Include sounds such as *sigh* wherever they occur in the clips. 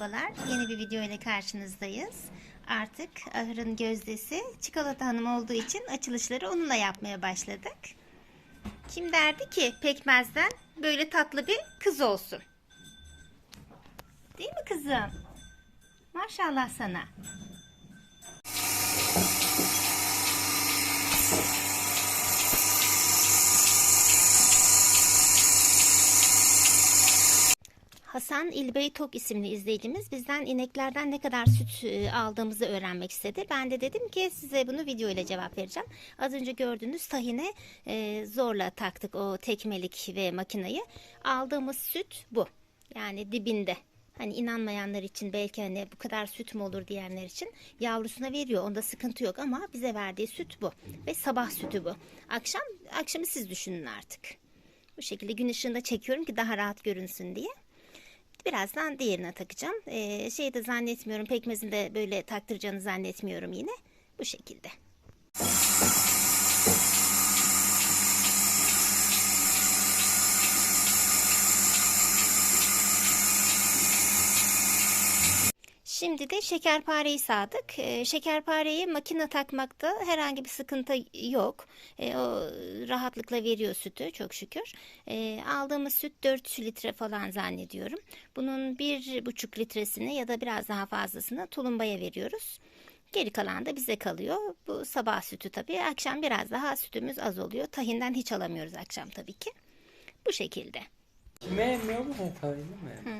Merhabalar, yeni bir video ile karşınızdayız. Artık ahırın gözdesi Çikolata Hanım olduğu için açılışları onunla yapmaya başladık. Kim derdi ki pekmezden böyle tatlı bir kız olsun? Değil mi kızım? Maşallah sana. Hasan İlbey Tok isimli izleyicimiz bizden ineklerden ne kadar süt e, aldığımızı öğrenmek istedi. Ben de dedim ki size bunu video ile cevap vereceğim. Az önce gördüğünüz tahine e, zorla taktık o tekmelik ve makinayı. Aldığımız süt bu. Yani dibinde. Hani inanmayanlar için belki hani bu kadar süt mü olur diyenler için yavrusuna veriyor. Onda sıkıntı yok ama bize verdiği süt bu. Ve sabah sütü bu. Akşam akşamı siz düşünün artık. Bu şekilde gün ışığında çekiyorum ki daha rahat görünsün diye. Birazdan diğerine takacağım. Ee, şey de zannetmiyorum pekmezini de böyle taktıracağını zannetmiyorum yine. Bu şekilde. Şimdi de şekerpareyi sağdık. Ee, şekerpareyi makine takmakta herhangi bir sıkıntı yok. Ee, o rahatlıkla veriyor sütü çok şükür. Ee, aldığımız süt 4 litre falan zannediyorum. Bunun bir buçuk litresini ya da biraz daha fazlasını tulumbaya veriyoruz. Geri kalan da bize kalıyor. Bu sabah sütü tabii. Akşam biraz daha sütümüz az oluyor. Tahinden hiç alamıyoruz akşam tabii ki. Bu şekilde. Kime emmiyor mu detaylı mı?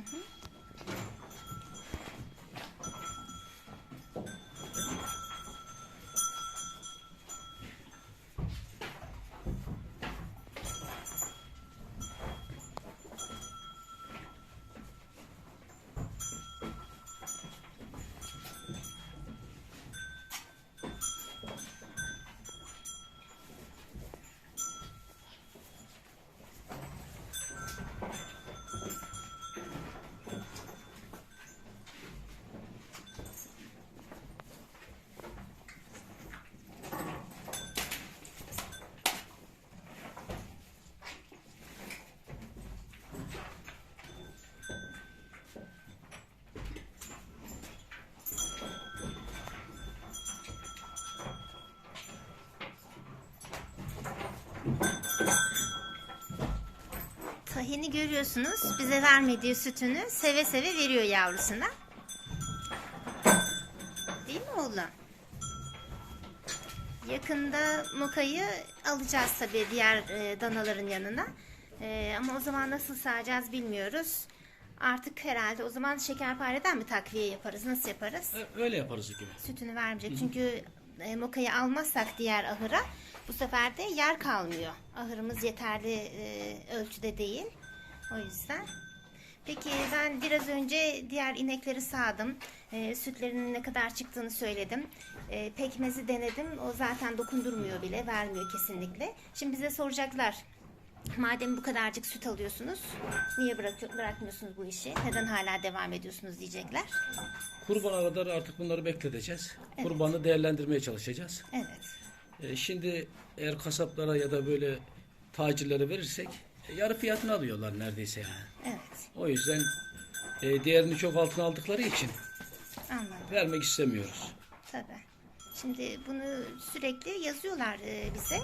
Tahini görüyorsunuz. Bize vermediği sütünü seve seve veriyor yavrusuna. Değil mi oğlum? Yakında Moka'yı alacağız tabii diğer e, danaların yanına. E, ama o zaman nasıl sağacağız bilmiyoruz. Artık herhalde o zaman şekerpareden mi takviye yaparız? Nasıl yaparız? E, Öyle yaparız gibi. sütünü vermeyecek. Çünkü e, mokayı almazsak diğer ahıra bu sefer de yer kalmıyor. Ahırımız yeterli e, ölçüde değil. O yüzden. Peki ben biraz önce diğer inekleri sağdım. E, sütlerinin ne kadar çıktığını söyledim. E, pekmezi denedim. O zaten dokundurmuyor bile. Vermiyor kesinlikle. Şimdi bize soracaklar. Madem bu kadarcık süt alıyorsunuz, niye bırak bırakmıyorsunuz bu işi? Neden hala devam ediyorsunuz diyecekler. Kurbana kadar artık bunları bekleteceğiz. Kurbanı değerlendirmeye çalışacağız. Evet. E, şimdi eğer kasaplara ya da böyle tacirlere verirsek e, yarı fiyatını alıyorlar neredeyse yani. Evet. O yüzden e, değerini çok altına aldıkları için Anladım. vermek istemiyoruz. Tabii. Şimdi bunu sürekli yazıyorlar e, bize.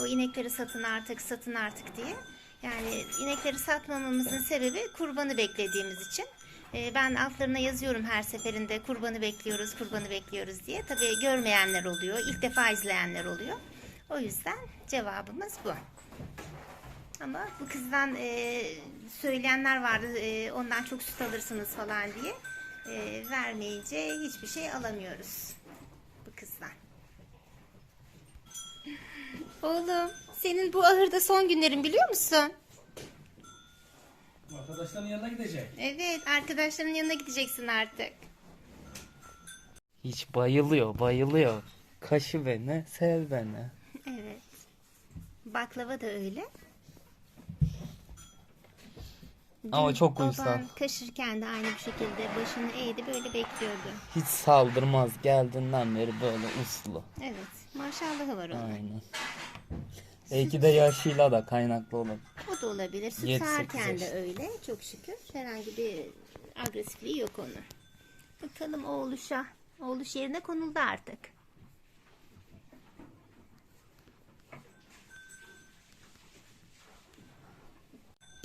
O inekleri satın artık, satın artık diye. Yani inekleri satmamamızın sebebi kurbanı beklediğimiz için. E, Ben altlarına yazıyorum her seferinde kurbanı bekliyoruz, kurbanı bekliyoruz diye. Tabii görmeyenler oluyor, ilk defa izleyenler oluyor. O yüzden cevabımız bu. Ama bu kızdan e, söyleyenler vardı, e, ondan çok süt alırsınız falan diye. E, vermeyince hiçbir şey alamıyoruz bu kızdan. Oğlum, senin bu ahırda son günlerin biliyor musun? Arkadaşların yanına gidecek. Evet, arkadaşların yanına gideceksin artık. Hiç bayılıyor, bayılıyor. Kaşı beni, sev beni. Evet. Baklava da öyle. Ama çok baban uysal. kaşırken de aynı bir şekilde başını eğdi böyle bekliyordu. Hiç saldırmaz geldiğinden beri böyle uslu. Evet, maşallahı var onun. Aynen. Belki de yaşıyla da kaynaklı olur. O da olabilir. Süt Yedi, sekiz sağarken de yaş. öyle çok şükür. Herhangi bir agresifliği yok onun. Bakalım oğluşa. Oğluş yerine konuldu artık.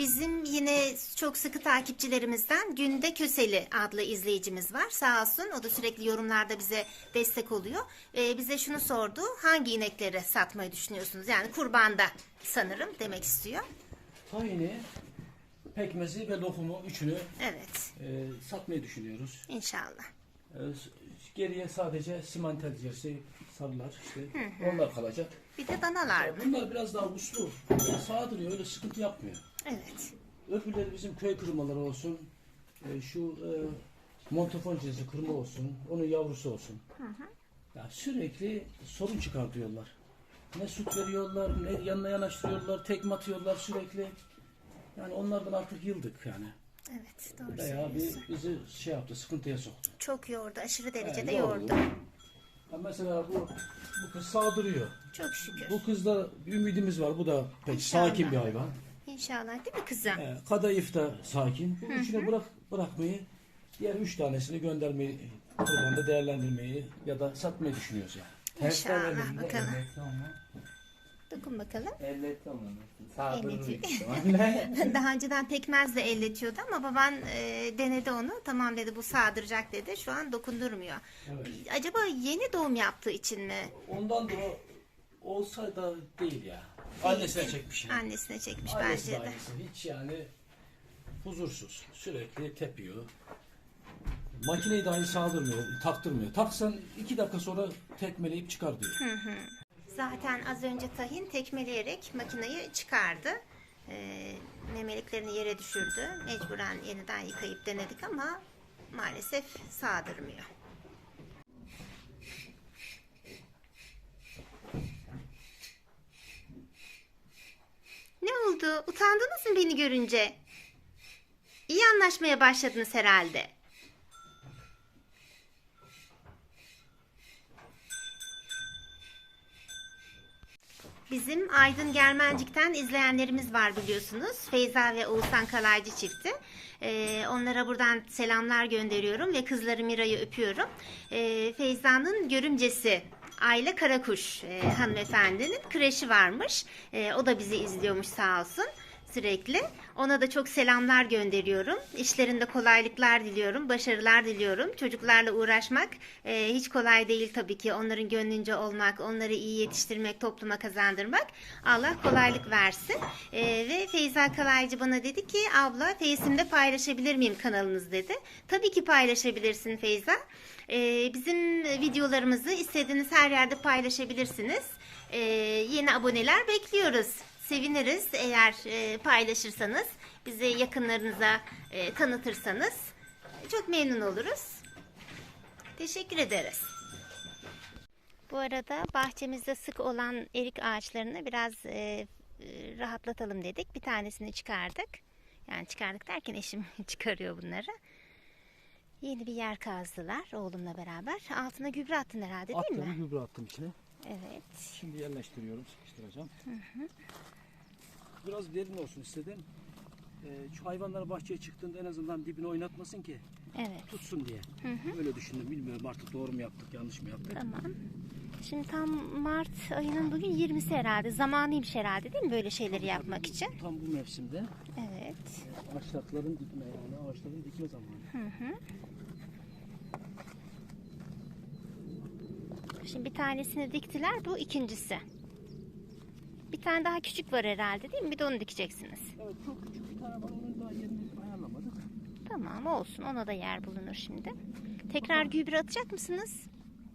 Bizim yine çok sıkı takipçilerimizden Günde Köseli adlı izleyicimiz var. Sağ olsun o da sürekli yorumlarda bize destek oluyor. Ee, bize şunu sordu. Hangi inekleri satmayı düşünüyorsunuz? Yani kurbanda sanırım demek istiyor. Tahini, pekmezi ve lokumu üçünü Evet e, satmayı düşünüyoruz. inşallah. E, s- geriye sadece simantel cersi, sarılar işte onlar kalacak. Bir de danalar mı? Bunlar biraz daha uslu. Yani öyle sıkıntı yapmıyor. Evet. Öbürleri bizim köy kırmaları olsun. e, şu e, montafon cinsi kırma olsun. Onun yavrusu olsun. Ya sürekli sorun çıkartıyorlar. Ne süt veriyorlar, ne yanına yanaştırıyorlar, tekme atıyorlar sürekli. Yani onlardan artık yıldık yani. Evet doğru Bayağı söylüyorsun. bir bizi şey yaptı, sıkıntıya soktu. Çok yordu. Aşırı derecede Yani yordu. Ha mesela bu bu kız saldırıyor. Çok şükür. Bu kızda bir ümidimiz var. Bu da pek İnşallah. sakin bir hayvan. İnşallah değil mi kızım? Ee, kadayıf da sakin. Bu üçüne bırak bırakmayı, diğer üç tanesini göndermeyi, kurbanda değerlendirmeyi ya da satmayı düşünüyoruz yani. İnşallah bakalım. Dokun bakalım. Elletti onu. Sağdırır Elletiyor. büyük *laughs* ihtimalle. Daha önceden pekmezle elletiyordu ama baban e, denedi onu. Tamam dedi bu sağdıracak dedi. Şu an dokundurmuyor. Evet. Acaba yeni doğum yaptığı için mi Ondan da o olsa da değil ya. Annesine çekmiş. yani. annesine çekmiş Annesi bence de. Hiç yani huzursuz. Sürekli tepiyor. Makineyi dahi sağdırmıyor, taktırmıyor. Taksan iki dakika sonra tekmeleyip çıkar diyor. Zaten az önce tahin tekmeleyerek makineyi çıkardı. E, memeliklerini yere düşürdü. Mecburen yeniden yıkayıp denedik ama maalesef sağdırmıyor. Ne oldu? Utandınız mı beni görünce? İyi anlaşmaya başladınız herhalde. Bizim Aydın Germencik'ten izleyenlerimiz var biliyorsunuz. Feyza ve Oğuzhan Kalaycı çifti. Ee, onlara buradan selamlar gönderiyorum ve kızları Mira'yı öpüyorum. Ee, Feyza'nın görümcesi Ayla Karakuş e, hanımefendinin kreşi varmış. Ee, o da bizi izliyormuş sağ olsun sürekli. Ona da çok selamlar gönderiyorum. İşlerinde kolaylıklar diliyorum, başarılar diliyorum. Çocuklarla uğraşmak e, hiç kolay değil tabii ki. Onların gönlünce olmak, onları iyi yetiştirmek, topluma kazandırmak. Allah kolaylık versin. E, ve Feyza Kalaycı bana dedi ki abla Face'imde paylaşabilir miyim kanalınız dedi. Tabii ki paylaşabilirsin Feyza. E, bizim videolarımızı istediğiniz her yerde paylaşabilirsiniz. E, yeni aboneler bekliyoruz. Seviniriz eğer e, paylaşırsanız, bizi yakınlarınıza e, tanıtırsanız. Çok memnun oluruz. Teşekkür ederiz. Bu arada bahçemizde sık olan erik ağaçlarını biraz e, e, rahatlatalım dedik. Bir tanesini çıkardık. Yani çıkardık derken eşim *laughs* çıkarıyor bunları. Yeni bir yer kazdılar oğlumla beraber. Altına gübre attın herhalde değil Attım, mi? gübre attım içine. Evet. Şimdi yerleştiriyorum, sıkıştıracağım. Biraz derin olsun istedim. Ee, şu hayvanlar bahçeye çıktığında en azından dibine oynatmasın ki Evet. tutsun diye. Öyle düşündüm. Bilmiyorum artık doğru mu yaptık, yanlış mı yaptık. Tamam. Şimdi tam Mart ayının bugün 20'si herhalde. Zamanıymış herhalde değil mi böyle şeyleri yapmak için? Tam bu mevsimde Evet. ağaçların dikme yani ağaçların dikme zamanı. Şimdi bir tanesini diktiler. Bu ikincisi. Bir tane daha küçük var herhalde değil mi? Bir de onu dikeceksiniz. Evet çok küçük bir tane var onun daha yerini ayarlamadık. Tamam olsun. Ona da yer bulunur şimdi. Tekrar gübre atacak mısınız?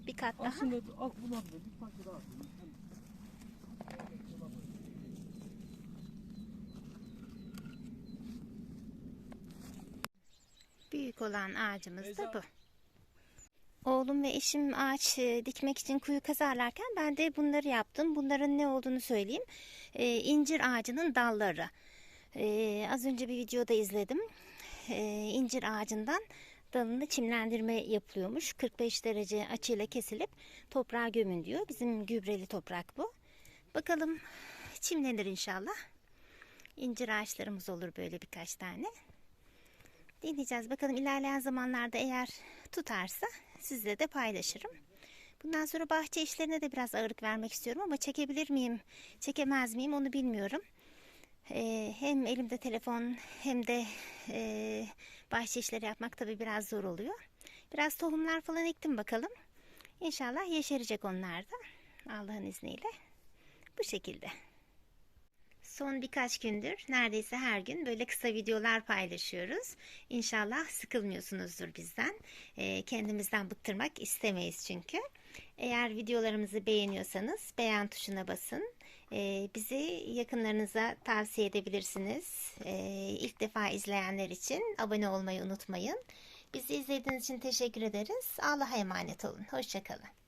Bir kat daha. Aslında al bulabilir. Bir parça daha atayım. Büyük olan ağacımız da bu. Oğlum ve eşim ağaç e, dikmek için kuyu kazarlarken ben de bunları yaptım. Bunların ne olduğunu söyleyeyim. Ee, incir ağacının dalları. Ee, az önce bir videoda izledim. Ee, incir ağacından dalını çimlendirme yapılıyormuş. 45 derece açıyla kesilip toprağa gömün diyor. Bizim gübreli toprak bu. Bakalım çimlenir inşallah. İncir ağaçlarımız olur böyle birkaç tane. Deneyeceğiz. Bakalım ilerleyen zamanlarda eğer tutarsa sizle de paylaşırım. Bundan sonra bahçe işlerine de biraz ağırlık vermek istiyorum ama çekebilir miyim, çekemez miyim onu bilmiyorum. Ee, hem elimde telefon hem de e, bahçe işleri yapmak tabii biraz zor oluyor. Biraz tohumlar falan ektim bakalım. İnşallah yeşerecek onlar da. Allah'ın izniyle. Bu şekilde. Son birkaç gündür neredeyse her gün böyle kısa videolar paylaşıyoruz. İnşallah sıkılmıyorsunuzdur bizden. Ee, kendimizden bıktırmak istemeyiz çünkü. Eğer videolarımızı beğeniyorsanız beğen tuşuna basın. Ee, bizi yakınlarınıza tavsiye edebilirsiniz. Ee, ilk defa izleyenler için abone olmayı unutmayın. Bizi izlediğiniz için teşekkür ederiz. Allah'a emanet olun. Hoşçakalın.